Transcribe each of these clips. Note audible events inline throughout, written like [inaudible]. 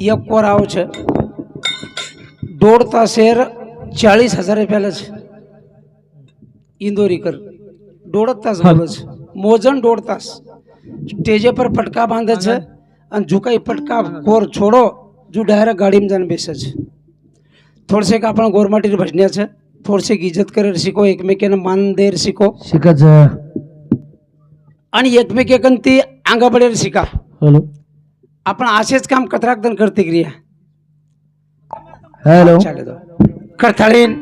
एक वर आव छे दोड़ता शेर चालीस हजार रुपया इंदोरी कर तास जब छे दौड़ तास स्टेजे पर पटका बांधे छे अन जुकाई पटका कोर छोड़ो जो डायरेक्ट गाड़ी में जान बेच सके थोड़े से कापन गोरमाटी भजनिया छे थोड़े से गीजत करे रसिको एक में क्या न मान दे रसिको शिकाज़ अन एक में क्या कंती आंगा बड़े आपण असेच काम कथरागदन करते क्रिया। हॅलो कथाळीन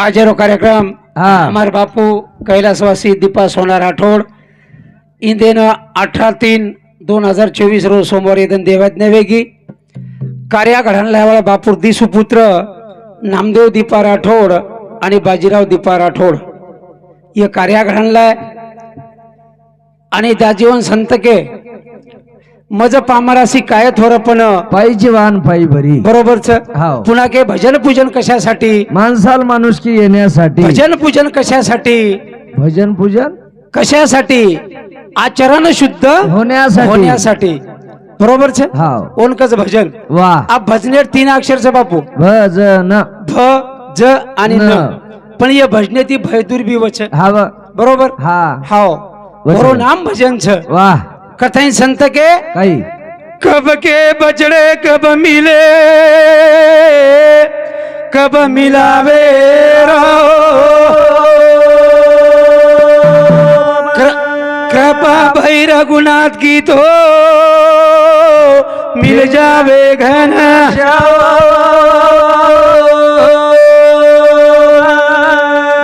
आजेरो कार्यक्रम। हमारे बापू कैलासवासी दीपा सोना राठोड इंदेनं अठरा तीन दोन हजार चोवीस रोज सोमवारी दन देवाज्ञावेगी कार्या घडणल्यावर बापूर दिसुपुत्र नामदेव दीपा राठोड आणि बाजीराव दीपा राठोड हे कार्या घडणलाय आणि जीवन संतके मज पामरासी काय थोरपण पायी जीवान पायी भरी बरोबरच पुन्हा के भजन पूजन कशासाठी? माणसाल माणुसकी येण्यासाठी. भजन पूजन कशासाठी? भजन पूजन? कशासाठी? आचरण शुद्ध होण्यासाठी. होण्यासाठी. बरोबर छे ओनकच भजन. वा. आप भजने तीन अक्षर छे बापू. भजन. भ ज आणि न. पण ये भजने ती भयदूर बी वच बरोबर? हा. हाव. बरो नाम भजन छ वा. कथई संत के? कई। कब के बचड़े कब मिले? कब मिलावे कृपा भई रघुनाथ की तो मिल जावे घन।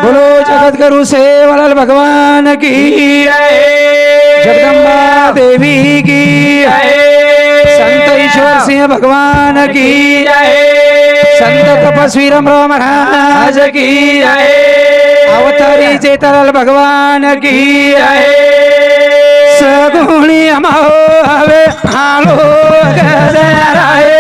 बोलो जगत गुरु से वाल भगवान की। जगदम्बा देवी की संत ईश्वर सिंह भगवान की संत तपस्वी रामराव महाराज की अवतारी चेतलाल भगवान की सगुणी अमाओ हवे आलो गजराए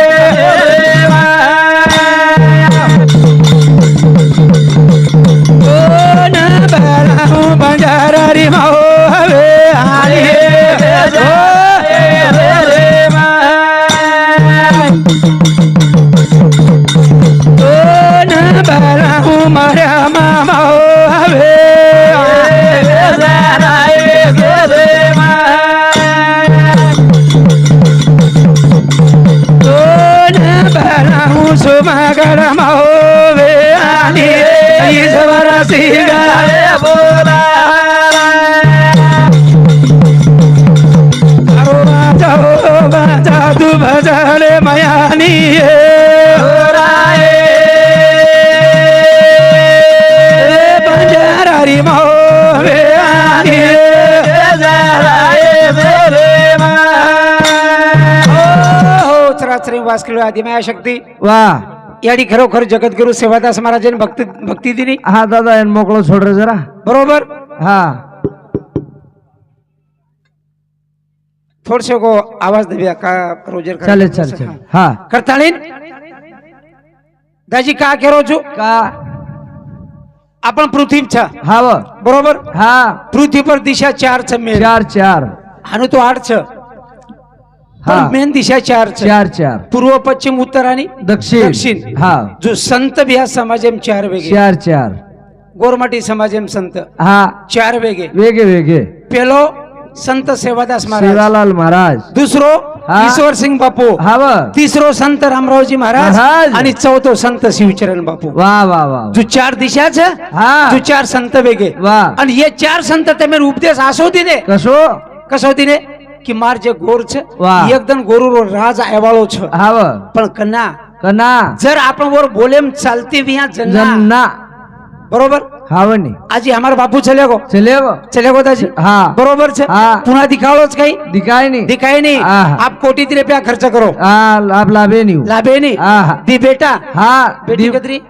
कोण बराहू बंजारा रे माओ हवे। चराचरी वास खेळू आधी माया शक्ती। वा. याडी खरोखर जगद्गुरु सेवादास महाराजांनी भक्ती भक्ती दिली। हा दादा यान मोकळं सोड रे जरा. बरोबर? हा. थोडसे गो आवाज देऊया का रोजर चालेल चालेल चालेल. हा. करताळीन? दाजी का केरो છું का? आपण पृथ्वी छ। हा व. बरोबर? हा. पृथ्वी पर दिशा चार छ चार चार. आणि तो आठ छ। मेन दिशा चार चार. चार पूर्व पश्चिम उत्तर आणि दक्षिण. दक्षिण. हा. जो संत बिहार समाजम चार वेगळे. चार चार. गोरमाटी समाजम संत. हा. चार वेगळे. वेगळे वेगळे. पेलो संत सेवादास महाराज. सेवालाल महाराज. दुसरो ईश्वर सिंग बापू. हा तिसरो संत रामरावजी महाराज. आणि चौथो संत शिवचरण बापू. वा वा वा. तू चार दिशाच हा. तू चार संत वेगळे. वा. आणि हे चार संत ते उपदेश असो तिने. कसो? कसो दिने કે માર જે ગોર છે એકદમ ગોરુરો રાજ આવ્યો છે. હા પણ કના કના. જર આપણ ઓર બોલે એમ ચાલતી વ્યા જન્ના બરોબર? હાવની આજે અમારા બાપુ ચલેગો ચલેગો ચલેગો દાજી? હા. બરોબર છે? હા. પુના દિખાડો જ કઈ? દિખાય નહીં. દિખાય નહીં. આપ કોટી થી રૂપિયા ખર્ચ કરો. હા લાભ લાભે નહીં. લાભે નહીં? હા દી બેટા. હા બેટી કદરી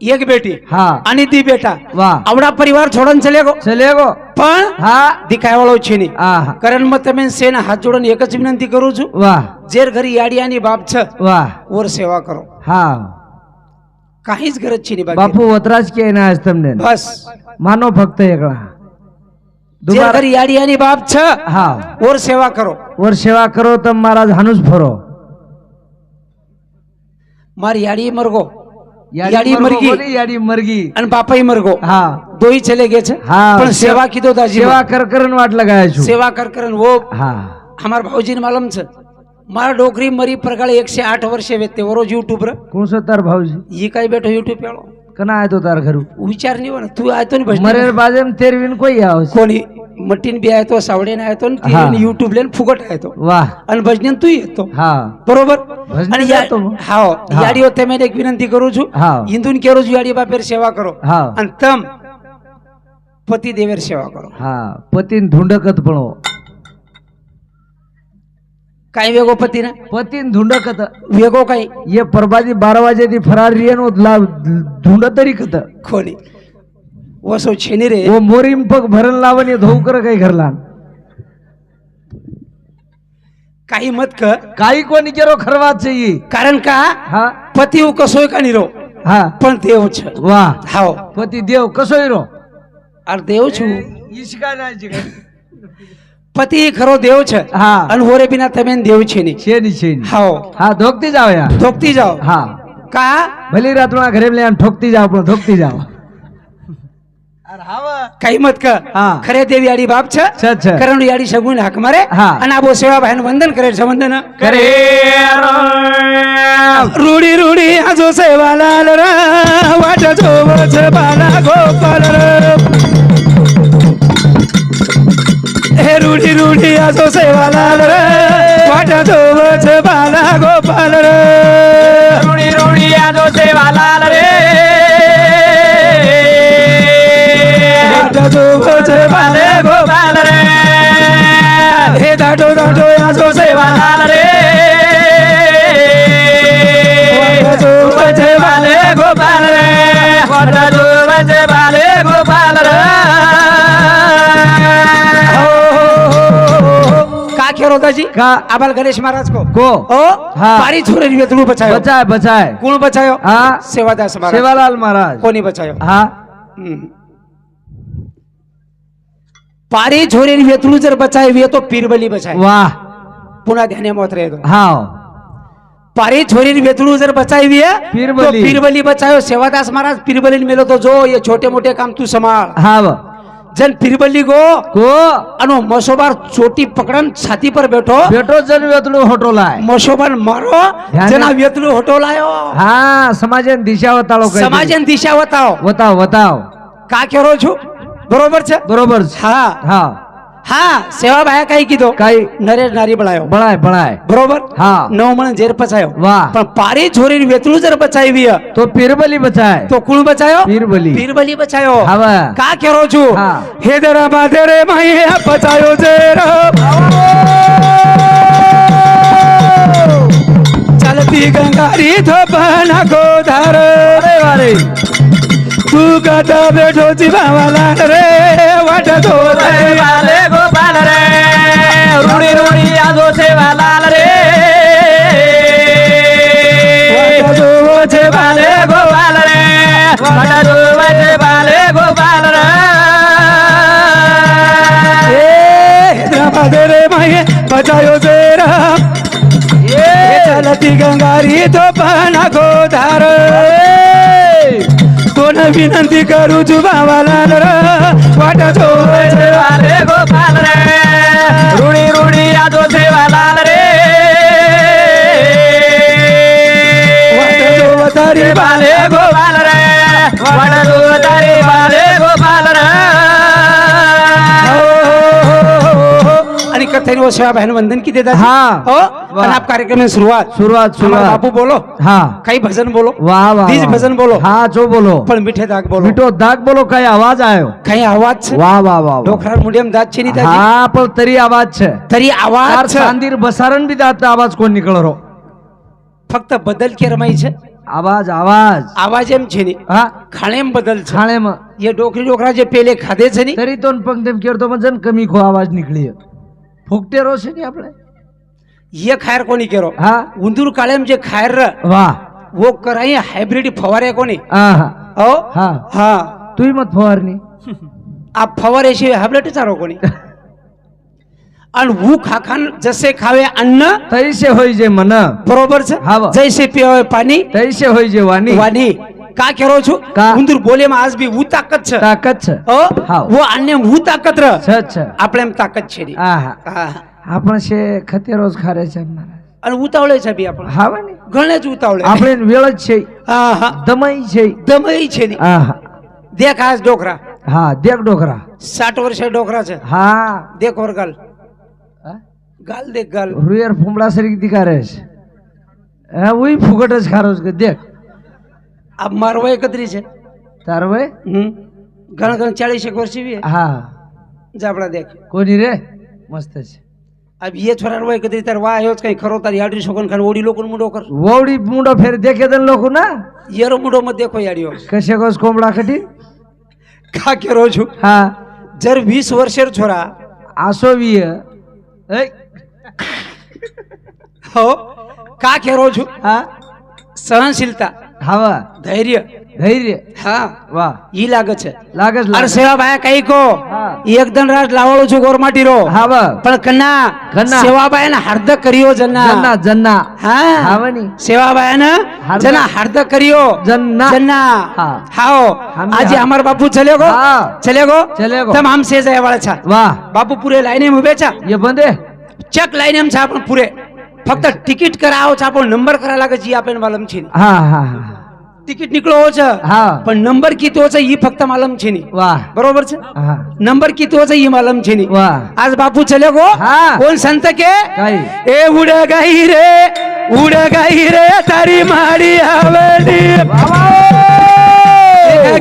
एक बेटी हा आणि दी बेटा वा आवडा परिवार છોડન ચલે ગો चले गो પણ हा दिखायवाळो છે નહીં आहा कारण मग તમે સેના હાથ જોડન એક જ વિનંતી કરું છું वा જેર ઘરી યાડિયાની બાપ છે वा ઓર સેવા કરો हा काहीच गरज છે નહીં બાકી बापू वतराज के ना आज तुमने बस मानो फक्त एकला જેર दुबारा ઘરી યાડિયાની બાપ છે हा ઓર સેવા કરો वर सेवा करो तर महाराज हानूच फरो મારી યાડી મરગો याडी मरगी याडी मरगी। आणि बापाई मरगो। हा। दोही चले गे हा। पण सेवा की दो सेवा करकरन वाट लगाया छु सेवा करकरन वो हा। हमार भाऊजी ने मालूम छ मार डोकरी मरी प्रकारे एकशे आठ वर्ष वेते वरोज यूट्यूब रे। कौन भाऊजी? ये काय बेटो यूट्यूब पे કના આયો તાર ઘરું? વિચાર નહીં હોય તું આયો તો ને મરેર બાજે તેરવીન કોઈ આવે કોની? મટીન બી આયો તો સાવડે ને આયો તો ને યુટ્યુબ લઈને ફુગટ આયો તો. વાહ. અને ભજન તું હતો. હા. બરોબર? અને હા. યાડીઓ તમે એક વિનંતી કરું છું. હિન્દુ ને કહેરું છું યાડી બાપેર સેવા કરો. અને તમ પતિ દેવેર સેવા કરો. હા. પતિ ધૂંડકત ભણો. काय वेगो पतीनं पतीन धुंडकत वेगो काय ये परबादी बारा वाजेती फरार रियनो ला धुंड तरी कत खोनी वसो छेनी रे वो मोरीम पग भरण लावण ये धोकर काही घरला काही मत क काही कोणी केरो खरवाच चाहिए कारण का हा पती हो कसोय का निरो हा पण देव छ वाह हाव पती देव कसोय रो अरे देव छु इशका नाही પતિ ખરો દેવ છે હા અને હોરે બિના તમે દેવ છે નહીં છે ની છે ની હાઓ હા ધોકતી જાવ યાર ધોકતી જાઓ હા કા ભલી રાતના ઘરે લે આમ ઠોકતી જાવ પણ ધોકતી જાવ કઈ મત કર હા. ખરે દેવી આડી બાપ છે છે છે કરણ યાડી સગુન હાક મારે હા. અને આબો સેવા ભાઈ વંદન કરે છે વંદન કરે રૂડી રૂડી આજો સેવા લાલ ર વાટ જોવો છે બાલા ગોપાલ तो सेवाला रे. वाटा तो वच बाला गोपाल रे. रुणी रुणी तो सेवाला रे. वाटा तो वच बाला गोपाल रे. हे दाटो दाटो या तो सेवाला रे. वाटा तो वच बाले गोपाल रे. वाटा तो वच बाले गोपाल रे. होता जी अबल गणेश महाराज को। को? पारी छोरे रिवे बचायो। बचाए बचाए कौन बचायो? हाँ? सेवादास महाराज। सेवालाल महाराज। कोनी बचायो? हाँ? पारी छोरे वेतरू जर बचावी तो पिरबली बचाय। वाह। पुन्हा ध्यानामत रे हा पारी छोरी वेतरू जर बचाई बचावी पिरबली। पिरबली बचायो। सेवादास महाराज पिरबली मेलो तो जो ये छोटे मोटे काम तू समाळ हा જન પિરબલી ગો કો અનો મસોબાર ચોટી પકડન છાતી પર બેઠો બેઠો જન વેતલું હોટો લાય મસોબાર મારો જન વેતડું હોટો લાયો હા સમાજે દિશા વતાળો કરી સમાજે દિશા વતાવો વતાવ વતાવ કા કેરો છું બરોબર છે બરોબર છે હા હા હા સેવા ભાઈ કઈ કીધો. કઈ નરેશ નારી બળાયો. ભણાય ભણાય બરોબર? હા. નવ મણ ઝેર પચાયો વાહ. પણ પારી છોરી વેતલું જર બચાવી તો પીરબલી બચાય તો કુણ બચાયો પીરબલી. પીરબલી બચાયો હવે. કા કેરો છું? હા. હેદરા બાધે રે માઈ બચાયો ઝેર. ચાલતી ગંગારી થોપના ગોધાર. વારે सुगत भेटोची भावाला रे वाट गोपाले गोपाल रे रुडी रुडी आजो सेवालाल रे. बाले रे जे राम. चलती गंगारी तो पाना गोधार मन विनंती करू जुबावाला र. वाट जोवाले रे गोपाल रे. रुणी रुणी आजो सेवाला रे. वाट जोवतारी बाले गोपाल रे. वाट जोवतारी बाले गोपाल रे. हो, हो, हो, आणि कथेने सेवा बहन वंदन किती देतात हा. हो? वाह. आणि आप कार्यक्रम में शुरुआत शुरुआत हमारा शुरुआत बापू बोलो हाँ काही भजन बोलो वाह वाह बीज वाह. भजन बोलो हाँ जो बोलो पण मिठे दाग बोलो મીઠો દાગ બોલો કઈ અવાજ આવ્યો काही आवाज છે વાહ વાહ વાહ વાહ. ડોખરા મુડિયમ દાંત છે ની તાજી હા પણ તરી અવાજ છે તરી તાર આવાજ છે સાંદીર બસારણ બી દાંત અવાજ કોણ નીકળો ફક્ત બદલ કે રમાઈ છે અવાજ અવાજ આવાજ એમ છે ની હા ખાણેમ બદલ છે છાણેમાં એ ડોકરી ડોકરા જે પેલે ખાધે છે ની તરી તો પંગ તેમ કેરતો પણ જન કમી ખો અવાજ નીકળી ફૂકટેરો છે ને આપણે ये खायर कोनी केरो? हा? उंदूर काळेम जे खायर वा वो कराई हायब्रिड फवारे कोणी ओ? हा। हा। तुही मत फवारणी [laughs] आप फवारेशी हायब्रिड चारो कोणी અને હું ખાખાન જસે ખાવે અન્ન તૈસે હોય જે મન બરોબર છે જૈસે પીવે પાણી તૈસે હોય જે વાની વાની કા કેરો છું ઉંદર બોલે માં આજ બી હું તાકત છે તાકત છે ઓ હા વો અન્ય હું તાકત ર છે છે આપણે એમ તાકત છે આહા આહા આપણ છે ખતેરોજ ખારે છે અને ઉતાવળે છે બી આપણે. હા ને? ઘણે જ ઉતાવળે. આપણે વેળ જ છે. હા હા. દમઈ છે. દમઈ છે ને. હા હા. દેખ આજ ડોકરા હા દેખ ડોકરા સાઠ વર્ષે ડોકરા છે. હા. દેખ ઓર ગાલ. ગાલ દેખ ગાલ. રૂયર સરીક સરી દીકારે છે. હે ઉઈ ફુગટ જ ખારો છે. દેખ. આ મારો વય કતરી છે. તારો વય? હમ. ઘણા ઘણા ચાલીસ એક વર્ષી બી હા. જાપડા દેખ. કોની રે? મસ્ત છે. अब ये छोरा वही कदरी तर वाह है उसका खरो तर याडी शोकन खान ओडी लोकन मुंडो कर। ओडी मुंडो फिर देखे दन लोको ना? येरो मुंडो मत देखो याडियो। कशे कोस कोंबडा खटी का के रोजू। हा। जर 20 वर्षेर छोरा। आसोवीय हो। का के रोजू? हा। सहनशीलता। ખાવા ધૈર્ય. ધૈર્ય. હા. વાહ. ઈ લાગે છે. લાગે છે અરે સેવા ભાઈ કઈ કો એકદમ રાત લાવાળો છું ગોરમાટી રો. હા વાહ. પણ કન્ના કન્ના. સેવા ભાઈ ને હાર્દ કર્યો જન્ના. જન્ના જન્ના. હા. હાવાની. સેવા ભાઈ ને જન્ના હાર્દ કર્યો. જન્ના. જન્ના. હા. હાઓ. આજે અમાર બાપુ ચલે ગો? ચલે ગો? ચલે ગો. તમ હમ સે જાય વાળા છા. વાહ. બાપુ પૂરે લાઈને ઉભે છા? યે બંદે ચક લાઈને હમ છા પણ પૂરે. ફક્ત ટિકિટ કરાવો છે આપણો નંબર કરા લાગે છે આપણે માલમ છે હા હા હા ટિકિટ નીકળો છે હા પણ નંબર કીધો છે એ ફક્ત માલમ છે ની વાહ બરોબર છે નંબર કીધો છે એ માલમ છે ની વાહ આજ બાપુ ચલે ગો કોણ સંત કે એ ઉડ ગઈ રે ઉડ ગઈ રે તારી મારી હવેલી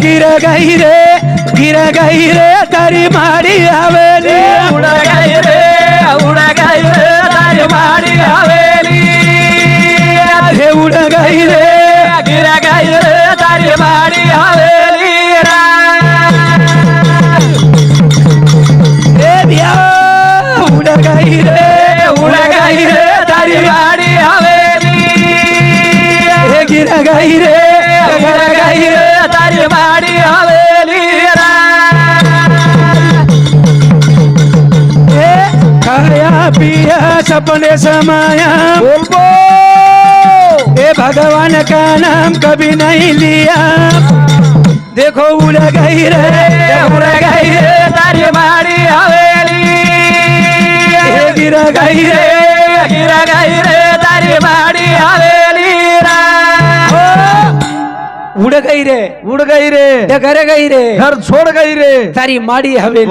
ગીર ગઈ રે ગીર ગઈ રે તારી મારી હવેલી ઉડ ગઈ રે ઉડ ગઈ રે उड गाई रे तारी माडी आवेली हे उड गाई रे गिर गाई रे तारी माडी आवेली पिया सपने समाया। बोल ए भगवान का नाम कभी नहीं लिया। देखो उड़ गई रे। उड़ गई रे तारी मारी हवेली। गिर गई रे। गिर गई रे तारी मारी हवेली। उड गई रे उड़ घर गई रे घर छोड़ गई रे तारी माड़ी हवे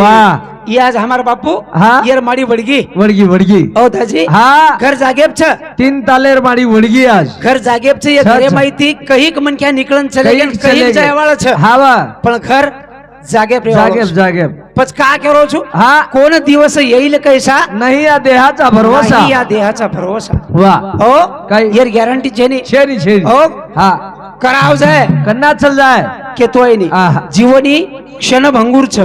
आज हमारे बापू हा यार माड़ी वड़गी वड़गी वड़गी ओ दाजी हाँ घर जागेब तीन तालेर माड़ी वड़गी आज घर जागेब छे माहिती कहीं मन क्या निकलन चले हावा पण घर जागेब जागेब पच का करो छु हा कोण दिवस येईल कैसा नाही या देहाचा भरोसा या देहाचा भरोसा वा हो काय यार गॅरंटी छेनी छेनी छेनी हो हा कराव जाय कन्ना चल जाय केतोय नी. आहा. जीवनी क्षण छ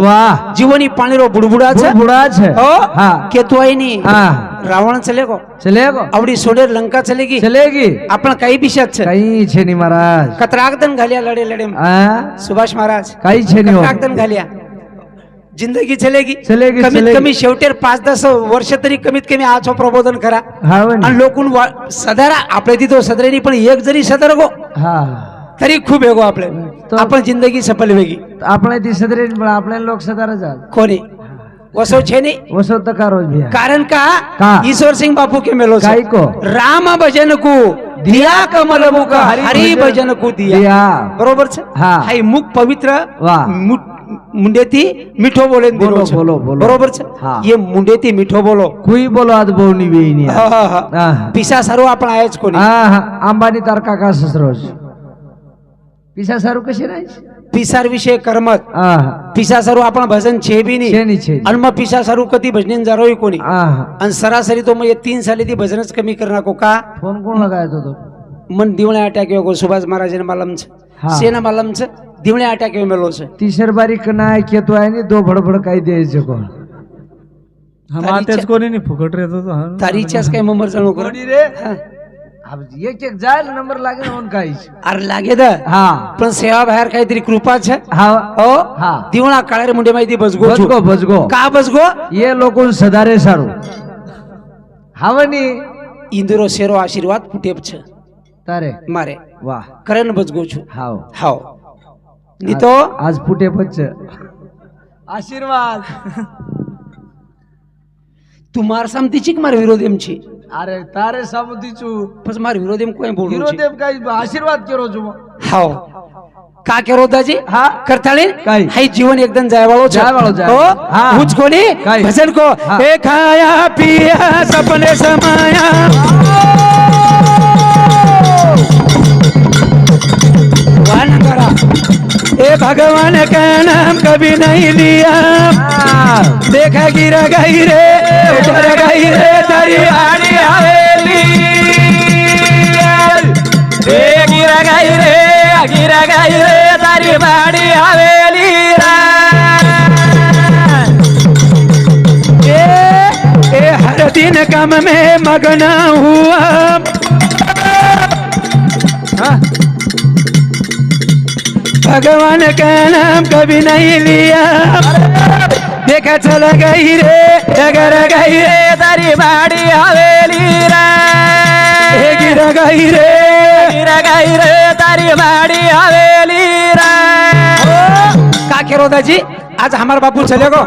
जीवनी पाणी रो बुडबुडा छ बुढ़ा छे हो? हा. केतोय नी. हाँ. रावण चले गो. चलेगो आवडी सोडे लंका चलेगी चलेगी आपण काही पिशात छ कहीं छे नी महाराज. कतरागदन घाल्या लढे लडे. आ? सुभाष महाराज. काही छे नी हो. कतरागदन घालिया. जिंदगी चलेगी. चलेगी कमीत कमी शेवटी पाच दस वर्ष तरी कमीत कमी आज प्रबोधन करा. हो आणि लोकून वा- सदारा तिथं सदरेनी पण एक जरी सदर गो हा. तरी खूप हे गो आपले. तो- आपण जिंदगी सफल वेगी आपण ती सदरे आपल्या लोक सदर कोणी? वसो छेनी? वसो का कारण का? ईश्वर सिंह बापू के मेलो को राम भजन को दिया कमल मुख हरी भजन को दिया. बरोबर छे? हा. हाई मुख पवित्र वा. मुंडे ती मिठो बोले बोलो बोलो. बरोबर छे ये मुंडेती मिठो बोलो. कोई बोलो आज बोनी भी नहीं पिसा सारो आपण आयच कोणी. अंबानी तारका का ससरोज पिसा सारो कसे राहीस पिसार विषय करमत. पिसा सारू आपण भजन छे भी नाही आणि मग पिसा सारू कधी भजन जरो कोणी. आणि सरासरी तो मग तीन साली ती भजनच कमी करणार को का? फोन कोण लगायचो तो मन दिवळा अटॅक सुभाष महाराजांना मालम छ सेना मालम छ ધીમણે આટા કેવી મેલો છે बारीक બારી કેતો આય ને છે नाही फुकट रे तो हा. તારી ઈચ્છા છે કઈ एक एक जाय नंबर लागे ना अरे लागे द. पण सेवा बाहेर काहीतरी कृपा छे? हो? हा. दिवळा मुंडे माहिती बसगो છું. बजगो का बसगो? ये सदारे सारू. हवनी इंदुरो शेरो आशीर्वाद फुटेप छे. तारे. मारे. वाह करण बसगो छू. हाव. हाव. लिहितो आज फुटे पच्च आशीर्वाद. तुम्हार समती चिक मार विरोध एमची अरे तारे समती चू. बस मार विरोध एम बोल विरोध एम काय आशीर्वाद केरो जो हो का केरो दाजी? हा? करताळे? हे जीवन एकदम जायवाळो जायवाळो जाय हो? मुझ को ने भजन को. हे. खाया पिया सपने समाया. वान करा ए भगवान, का नाम कभी नहीं लिया। देखा गिर गई रे उतर गई रे, तेरी हरी हवेली। गिर गई रे, गिर गई रे, तेरी बाड़ी हवेली हर दिन कम में मगना हुआ। भगवान का नाम कभी नहीं लिया। देखा चलो गई रे डगर गई रे तारी बाड़ी हवेली रे। गिरा गई रे गिरा गई रे तारी बाड़ी हवेली रे। का खेळ होताची आज हमारे बापू चले गो।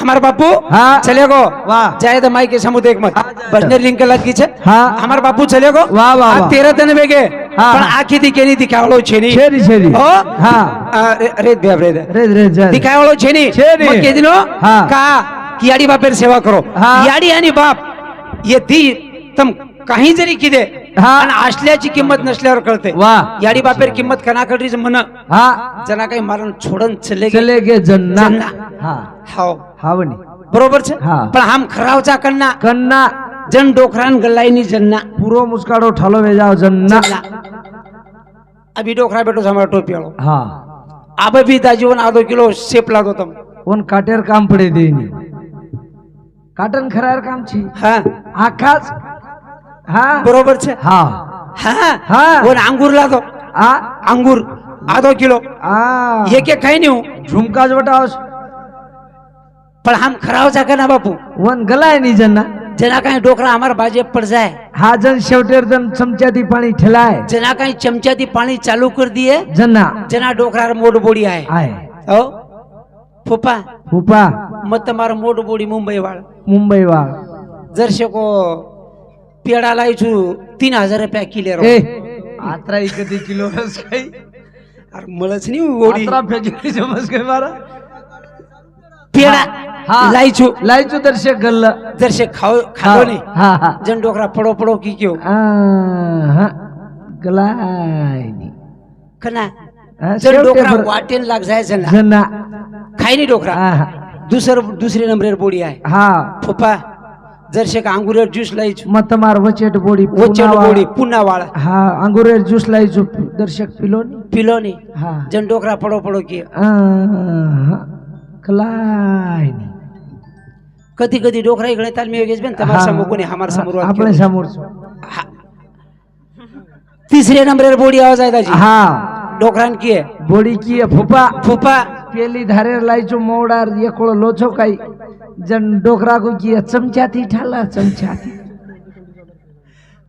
हमारे बापू हाँ। चले गो। वाह। चाहे तो माई के समुद्र एक मत। बजने लिंक लग गई छे। हाँ। हमारे बापू चले गो। वाह वाह तेरा दिन बेगे पण आखी दिकेनी दिखावलो छेनी छेनी छेनी हो? हां। रेत बेब रेत रेत रेत दिखावलो छेनी छेनी मग केदिनो हां। का कियाडी बापेर सेवा करो। कियाडी आणि बाप। ये दी तम काही जरी किदे हा. आणि असल्याची किंमत नसल्यावर कळते. वा. याडी बापेर किंमत कणाकडीच म्हण. हा. जना काही मारण छोडन चले गेले चले गे जन्ना. हा. हाव. हावनी. बरोबर छे? पण हम खरावचा कन्ना. कन्ना. जन डोखरान गल्लाईनी जन्ना. पुरो मुस्काडो ठालो वे जाओ जन्ना. अभी डोखरा बेटो हमारा टोपी आलो हा. अब भी दाजीवन आधो किलो शेप लागो तम. उन काटेर काम पड़े देनी काटन खरार काम छी. हा. आकाश बरोबर छे? हा. हा हा. वो अंगूर ला दो आ? अंगूर आधो किलो. आ. ये के काही नेऊ झुमकाज बटाओस पण हम खराब जा ना बापू. वन गलाय नी जन ना जना काही डोकरा अमर बाजे पड़ जाए हा जन शेवटेर जन चमचा दी पाणी ठलाय. जना काही चमचा दी पाणी चालू कर दिए जन ना जना डोकरा मोड बोडी आए आए ओ फुपा. फुपा. मत मार मोड बोडी मुंबई वाला मुंबई वाला जर शको पेडा लायचू तीन हजार रुपया किलो ए, आत्रा इकती किलो रस काही. अरे मलाच नाही समज मारा. पेडा. हा. लायचो गल्ल दर्शक खाओ खाव नाही. जण डोकरा पडो पडो की क्यो गलाय गलायनी जर डोकरा वाटेन लाग जायचं ना. जना नाही डोकरा. दुसरं दुसरे नंबर बोडी आहे. हा. पप्पा દૂસર દૂસરી નંબરે બોડી આય હા ફૂફા દર્શક આંગુરેર જ્યુસ લાવી છું મ તમાર વચેટ બોડી વચ્ચે પૂનાવાળા. બોડી પુના વાળા હા અંગુરેર જ્યુસ લાઈ છું દર્શક પીલો ની પીલો નહીં હા જન ડોકરા પડો પડો કે આ, ગલાય ની કદી કદી ડોકરા ગણે તાલ મેં ગેસ બેન તમારા હા. સમૂહ કોને અમારા સમૂહ વાત આપણે કરું. સામોર છું હા. તીસરે નંબરે બોડી આવે જાય દાજી હા ડોકરાન કીએ બોડી કી ફૂપા ફૂફા પેલી ધારે લાઈ છું મોડાર એકળો લોચો કાઈ જન ડોકરા કો કી ચમચાથી ઠાલા ચમચાથી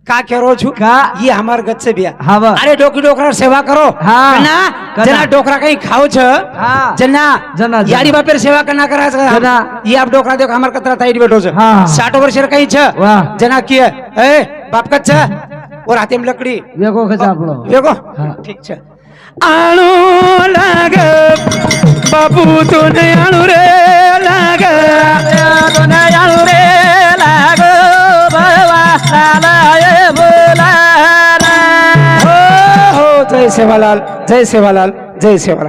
का कह रो छु का? ये हमार गत से बिया હા વા अरे डोकी डोकरा सेवा करो हाँ. कना कना. जना डोकरा कहीं खाओ छ હા जना जना, जना. यारी बापेर सेवा करना करा छ जना. ये आप डोकरा देखो हमार कतरा ताईड बैठो छ हाँ. 60 वर्ष कहीं छ વાહ जना किए ए बाप कच छ और हाथे में लकड़ी વેગો ખચાપડો देखो हाँ. ठीक छ आणू लाग बाबू तोन आणू रे लाग तोन आणू रे लाग बोला हो हो जय सेवालाल जय सेवालाल जय सेवालाल.